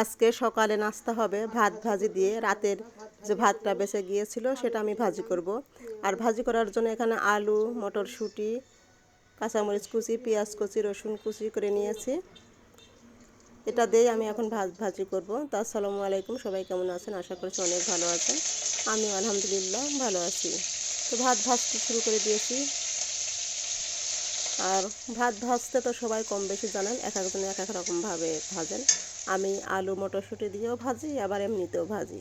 আজকে সকালে নাস্তা হবে, ভাত ভাজি দিয়ে রাতের যে ভাতটা বেঁচে গিয়েছিল সেটা আমি ভাজি করব। আর ভাজি করার জন্য এখানে আলু, মটরশুঁটি, কাঁচামরিচ কুচি, পেঁয়াজ কুচি, রসুন কুচি করে নিয়েছি। এটা দিয়েই আমি এখন ভাত ভাজি করব। তো আসসালামু আলাইকুম, সবাই কেমন আছেন? আশা করছি অনেক ভালো আছেন। আমি আলহামদুলিল্লাহ ভালো আছি। তো ভাত ভাজতে শুরু করে দিয়েছি। আর ভাত ভাজতে তো সবাই কম বেশি জানেন, এক একজন এক এক রকমভাবে ভাজেন। আমি আলু, মটরশুঁটি দিয়েও ভাজি, আবার এমনিতেও ভাজি।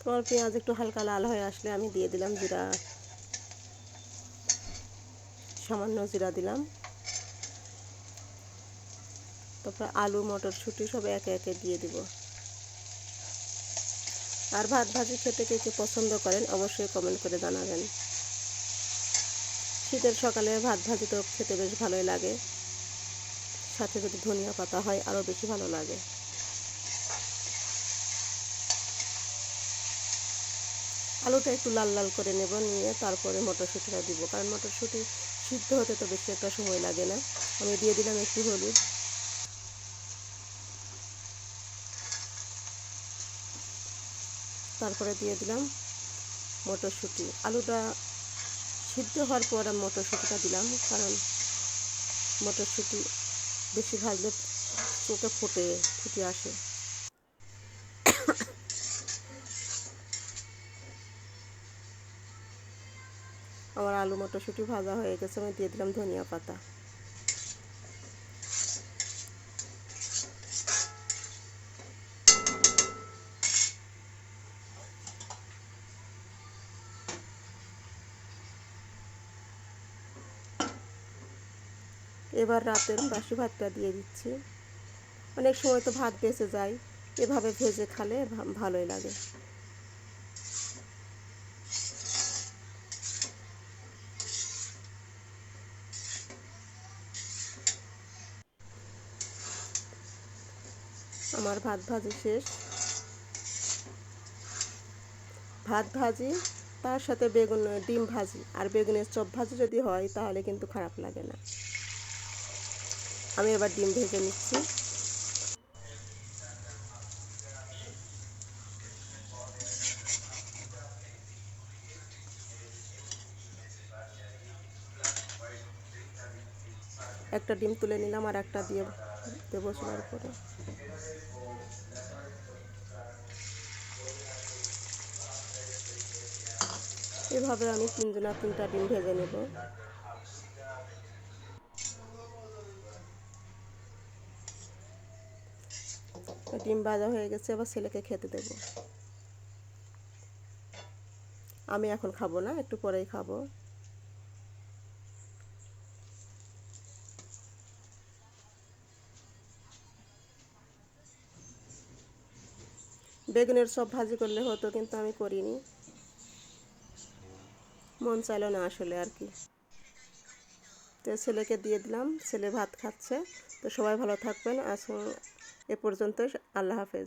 তোমার পেঁয়াজ একটু হালকা লাল হয়ে আসলে আমি দিয়ে দিলাম জিরা। সামান্য জিরা দিলাম। তারপর আলু, মটরশুঁটি সব একে একে দিয়ে দিব। আর ভাত ভাজি খেতে কে কে পছন্দ করেন অবশ্যই কমেন্ট করে জানাবেন। শীতের সকালে ভাত ভাজি তো খেতে বেশ ভালোই লাগে। সাথে যদি ধনিয়া পাতা হয়, আরও বেশি ভালো লাগে। আলুটা একটু লাল লাল করে নেব, নিয়ে তারপরে মটরশুঁটিটা দিব। কারণ মটরশুঁটি সিদ্ধ হতে তো বেশি একটা সময় লাগে না। আমি দিয়ে দিলাম একটু হলুদ। তারপরে দিয়ে দিলাম মটরশুঁটি। আলুটা সিদ্ধ হওয়ার পর আমি মটরশুঁটিটা দিলাম, কারণ মটরশুঁটি বেশি ভাজলে চোখে ফুটে ফুটে আসে। আমার আলু মটরশুঁটি ভাজা হয়ে গেছে, আমি দিয়ে দিলাম ধনিয়া পাতা। এবার রাতের বাসি ভাতটা দিয়ে দিচ্ছি। অনেক সময় তো ভাত বেঁচে যায়, এভাবে ভেজে খালে ভালোই লাগে। আমার ভাত ভাজি শেষ। ভাত ভাজি, তার সাথে বেগুন, ডিম ভাজি আর বেগুনের চপ ভাজি যদি হয় তাহলে কিন্তু খারাপ লাগে না। আমি এবার ডিম ভেজে নিচ্ছি। একটা ডিম তুলে নিলাম আর একটা দিয়ে দেবো চুলার উপরে। এভাবে আমি তিনজনা তিনটা ডিম ভেজে নেব। ডিম ভাজা হয়ে গেছে, এবার ছেলেকে খেতে দেব। আমি এখন খাব না, একটু পরেই খাব। বেগুনের সব ভাজি করলে হতো, কিন্তু আমি করিনি। মন চাইলো না আসলে আর কি। তো ছেলেকে দিয়ে দিলাম, ছেলে ভাত খাচ্ছে। তো সবাই ভালো থাকবেন আসুন এ পর্যন্ত আল্লাহ হাফেজ।